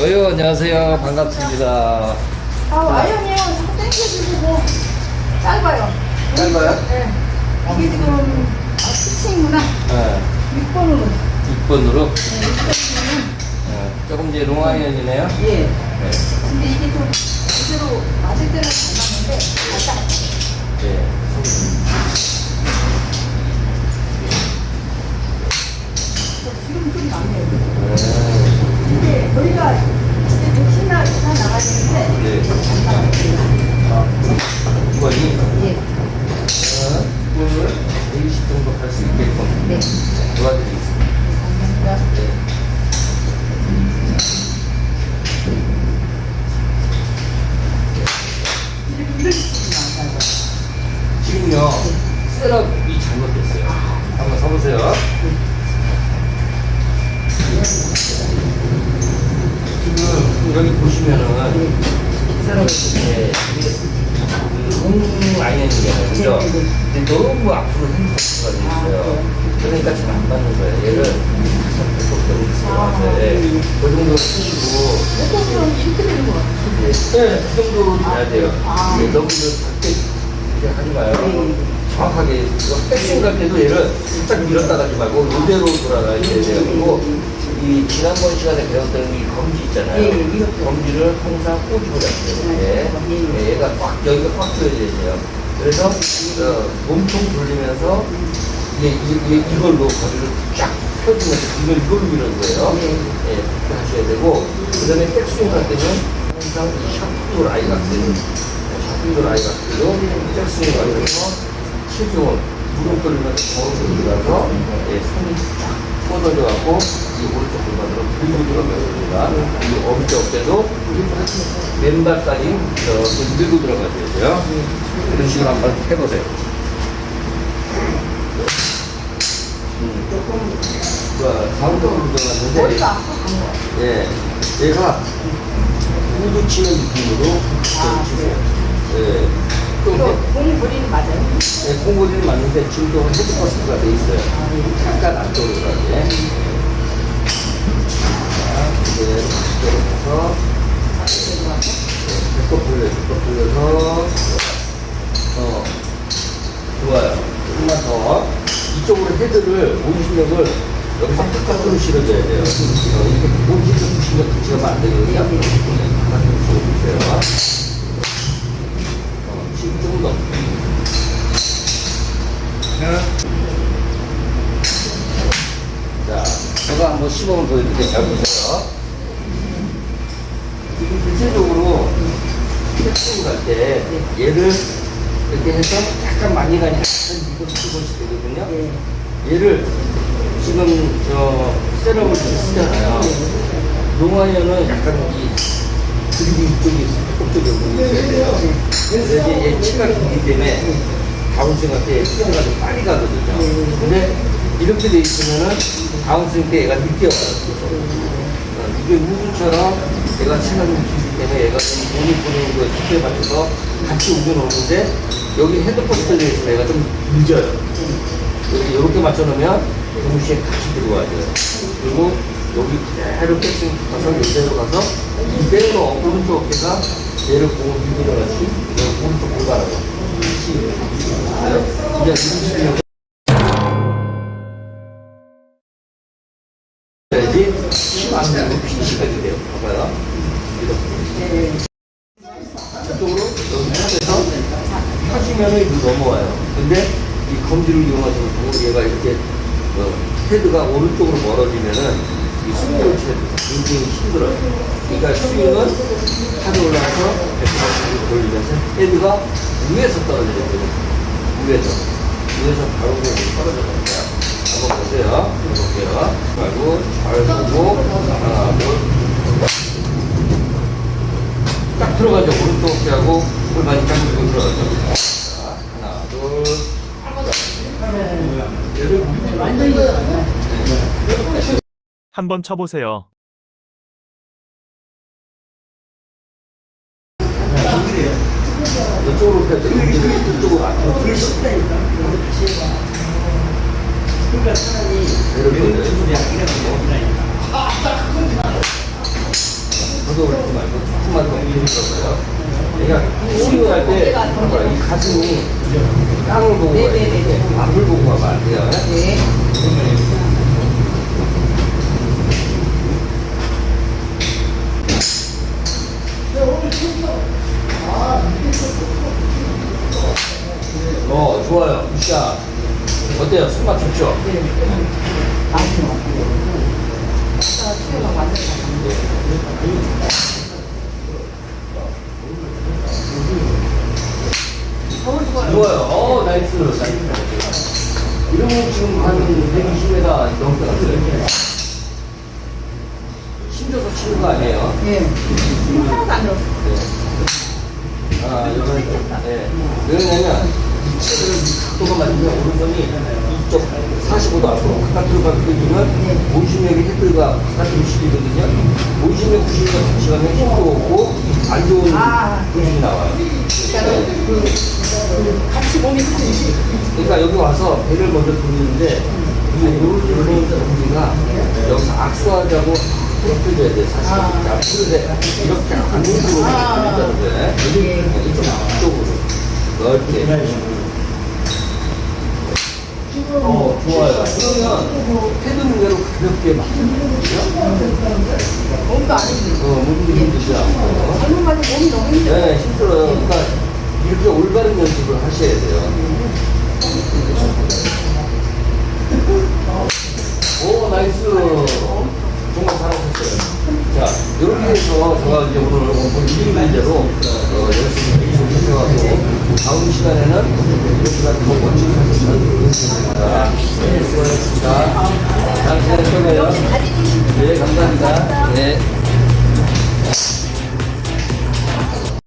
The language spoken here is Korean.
어유 안녕하세요 반갑습니다. 아, 와이언이요. 땡겨주시고 짧아요. 짧아요? 네. 이게 지금 아, 스치구나. 네. 6번으로. 6번으로 네. 조금 이제 롱아이언이네요. 예. 네. 근데 이게 좀 제대로 맞을 때는 잘 맞는데 살짝 네. 지금 좀 나네요. 네. 그러니까 잘안 맞는 거예요. 얘를 속도로 들어가서 그 정도 쓰시고 보통은 이렇게 되는 것 같아요. 네, 그 정도 돼야 돼요. 아. 네, 너무 작게 이렇게 하지 마요. 네. 정확하게 갈 때도 얘를 살짝 밀었다 가지 말고 이대로 돌아가야 돼요. 그리고 이 지난번 시간에 배웠던 이 검지 있잖아요. 예, 예, 이렇게. 검지를 항상 꼬집어 잡혀요. 이렇게. 예, 예. 예, 얘가 꽉 여기가 꽉 들어야 돼요. 그래서 어, 몸통 돌리면서 이게, 이게 이걸로 거리를 쫙 펴주면서 이걸 이걸로 미는 거예요. 예. 예, 그렇게 하셔야 되고, 그 다음에 백스윙 할 때는 항상 이 샤프도 라이 같은, 샤프도 라이 같은 백스윙 하면서 체중을 무릎 돌리면서 거울을 들어가서 예, 손이 쫙 뻗어져 갖고 이 오른쪽 골반으로 밀고 들어가야 됩니다. 이 오른쪽 어깨도 맨발까지 밀고 들어가야 돼요. 이런 식으로 한번 해보세요. 음. 자, 가운데로 들어갔는데 머리가 아파 간 거. 예, 얘가 우드 치는 느낌으로 아, 치세요. 예. 또 이거 해- 공 부리는 맞아요? 예, 콩고리는 맞는데 지금도 헤드퍼스트가 돼 있어요. 아, 예. 약간 안쪽으로 가게. 자, 이제 이쪽으로 가서 앞으로 가서. 배꼽 돌려, 배꼽 돌려서 어, 좋아요. 조금만 더 이쪽으로 헤드를 오신력을 여기서 끝까지 실어줘야 돼요. 어, 이렇게 오신력 실력 붙이면 안 돼요. 여기 바깥으로 실어주세요. 어, 지금 조금 더. 자, 제가 한번 시범을 보여드릴게요. 잘 보세요. 지금 전체적으로 패스팅 갈때 얘를 이렇게 해서 약간 많이 가니 약간 수건이 되거든요. 예. 얘를 지금 저 셋업을 좀 쓰잖아요. 농아연은 약간 이 그리고 이쪽이. 쪽쪽에 여기 있어야 돼요. 그래서 이제 얘 치가 길기 때문에 다운스윙 할때 헤드가 좀 빨리 가거든요. 근데 이렇게 돼 있으면은 다운스윙 때 얘가 늦게 와요. 어, 이게 우주처럼 얘가 치가 좀 길기 때문에 얘가 좀 몸이 보내는 거에 속도에 맞춰서 같이 우겨 놓는데 여기 헤드포스트에 있으면 얘가 좀 늦어요. 이렇게, 이렇게 맞춰놓으면 동시에 같이 들어와야 돼요. 그리고 여기 그대로 백스윙 가서 이대로 가서 이대로 오른쪽 어깨가 얘를 공을 같이 오른쪽 골반으로 그냥 이렇게 해야지 힘안 들고 피니시까지 돼요. 봐봐요. 이렇게. 예. 이쪽으로 여기 펴지면은 이거 넘어와요. 근데 이 검지를 이용하시면 또 얘가 이렇게 어, 헤드가 오른쪽으로 멀어지면은 이 스윙을 데 굉장히 힘들어요. 그러니까 스윙은 하도 올라와서 180도 돌리면서 헤드가 위에서 떨어져야 돼요. 위에서. 위에서 바로 그냥 떨어져 버려요. 한번 보세요. 해볼게요. 말고 잘 보고 하나, 둘, 딱 들어가죠. 오른쪽 어깨하고 골반이 딱 들고 들어가죠. 자, 하나, 둘. 얘를 완전히 들어가요. 한번 쳐보세요. 이쪽으로 이쪽으로 쉽다니까. 그러니까 사람이. 그러니까 이 가슴이 땅을 보고 안 돼요. 네. 어, 좋아요. 굿샷. 어때요? 숨막 좋죠? 많이 넣었어요. 아까 수영을 완전 잘 잡는 어, 좋아요. 좋아요. 어, 나이스. 나이스. 이러면 지금 한 120m 넘게 갔어요. 힘줘서 치는 거 아니에요? 예. 하나도 안 넣었어. 네. 아, 이건, 네. 왜냐면, 이 채를 각도가 맞으면 오른손이 이쪽 45도 앞으로 바깥으로 바뀌면 모심력이 헤드가 바깥으로 실리거든요. 모심력 90도 같이 가면 힘도 오고, 안 좋은 아, 분이 나와요. 그러니까 그, 그 같이 몸이 같이 그러니까 여기 와서 배를 먼저 돌리는데 이게 누르는 동지가 여기서 악수하자고 펴줘야 돼 사실 아. 자 그런데 이렇게 안 누르고 아. 돌린다는 거야 예. 이쪽 앞쪽으로 넓게 어 좋아요 그러면 헤드 무게로 가볍게 막 몸도 안 힘들고. 어, 몸도 어. 젊은 말도 몸이 너무 힘들어. 네 힘들어요 그러니까 이렇게 올바른 연습을 하셔야 돼요 오 나이스 정말 잘하셨어요 자 이렇게 해서 제가 이제 오늘 오늘 일일대로 어, 열심히 계속해서하고 다음 시간에는 이렇게 더